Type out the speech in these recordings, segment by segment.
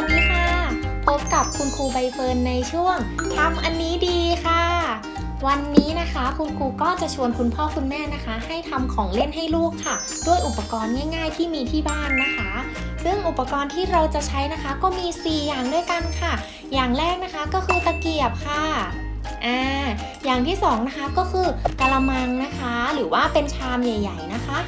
คุณครูใบเฟิร์นในช่วงทำอันนี้ดีค่ะ วันนี้นะคะคุณครูก็จะชวนคุณพ่อคุณแม่นะคะ ให้ทำของเล่นให้ลูกค่ะ ด้วยอุปกรณ์ง่ายๆที่มีที่บ้านนะคะ ซึ่งอุปกรณ์ที่เราจะใช้นะคะ ก็มี 4 อย่างด้วยกันค่ะ อย่างแรกนะคะก็คือตะเกียบค่ะอ่าอย่างที่สองนะคะก็คือกะละมังนะคะ หรือว่าเป็นชามใหญ่ ๆ นะคะ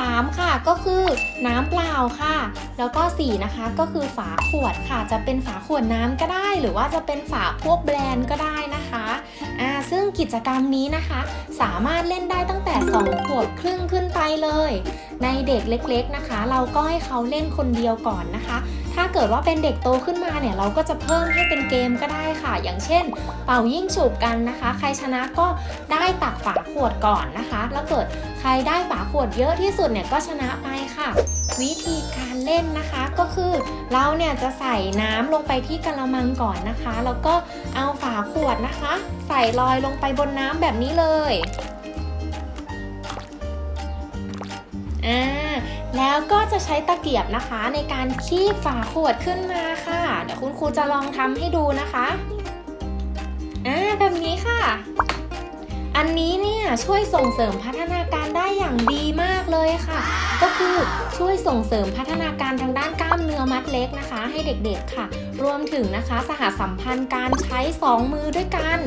3 ค่ะก็คือน้ำเปล่าค่ะ แล้วก็ 4 นะคะก็คือฝาขวดค่ะ จะเป็นฝาขวดน้ำก็ได้ หรือว่าจะเป็นฝาพวกแบรนด์ก็ได้นะคะอ่าซึ่งกิจกรรมนี้นะคะ สามารถเล่นได้ตั้งแต่ 2 ขวบครึ่งขึ้นไปเลย ในเด็กเล็กๆนะคะ เราก็ให้เขาเล่นคนเดียวก่อนนะคะ ถ้าเกิดว่าเป็นเด็กโตขึ้นมาเนี่ยเราก็จะเพิ่มให้เป็นเกมก็ได้ค่ะ อย่างเช่น เป่ายิ่งฉุบกันนะคะ ใครชนะก็ได้ตักฝาขวดก่อนนะคะ แล้วเกิดใครได้ฝาขวดเยอะที่สุดเนี่ยก็ชนะไปค่ะ วิธีการเล่นนะคะก็คือเราเนี่ยจะใส่น้ำลงไปที่กระมังก่อนนะคะ แล้วก็เอาฝาขวดนะคะ ใส่ลอยลงไปบนน้ำแบบนี้เลย ใช้ตะเกียบนะคะ ในการคีบฝาขวดขึ้นมาค่ะ เดี๋ยวคุณครูจะลองทำให้ดูนะคะอ่าแบบนี้ค่ะ อันนี้เนี่ยช่วยส่งเสริมพัฒนาการได้อย่างดีมากเลยค่ะ ก็คือช่วยส่งเสริมพัฒนาการทางด้านกล้ามเนื้อมัดเล็กนะคะ ให้เด็กๆค่ะ รวมถึงนะคะสหสัมพันธ์การใช้สองมือด้วยกัน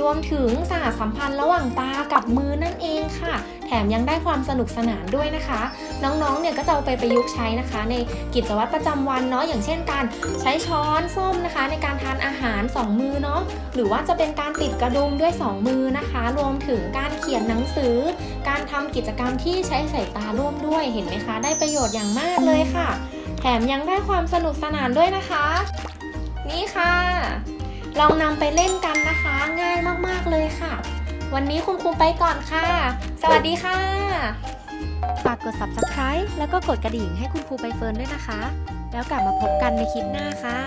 รวมถึงสหสัมพันธ์ระหว่างตากับมือนั่นเองค่ะ ถมยังได้ความสนุกสนานด้วยนะคะ น้องๆ เนี่ยก็จะเอาไปประยุกต์ใช้นะคะ ในกิจวัตรประจำวันเนาะอย่างเช่นการใช้ช้อนส้อมนะคะ ในการทานอาหาร 2 มือเนาะหรือว่าจะเป็นการติดกระดุมด้วย 2 มือนะคะ รวมถึงการเขียนหนังสือ การทำกิจกรรมที่ใช้สายตาร่วมด้วยเห็นไหมคะ ได้ประโยชน์อย่างมากเลยค่ะ แถมยังได้ความสนุกสนานด้วยนะคะ นี่ค่ะ ลองนำไปเล่นกัน วันนี้คุณครูไปก่อนค่ะ สวัสดีค่ะ ฝากกด subscribe แล้วก็กดกระดิ่งให้คุณครูไปเฟิร์นด้วยนะคะ แล้วกลับมาพบกันในคลิปหน้าค่ะ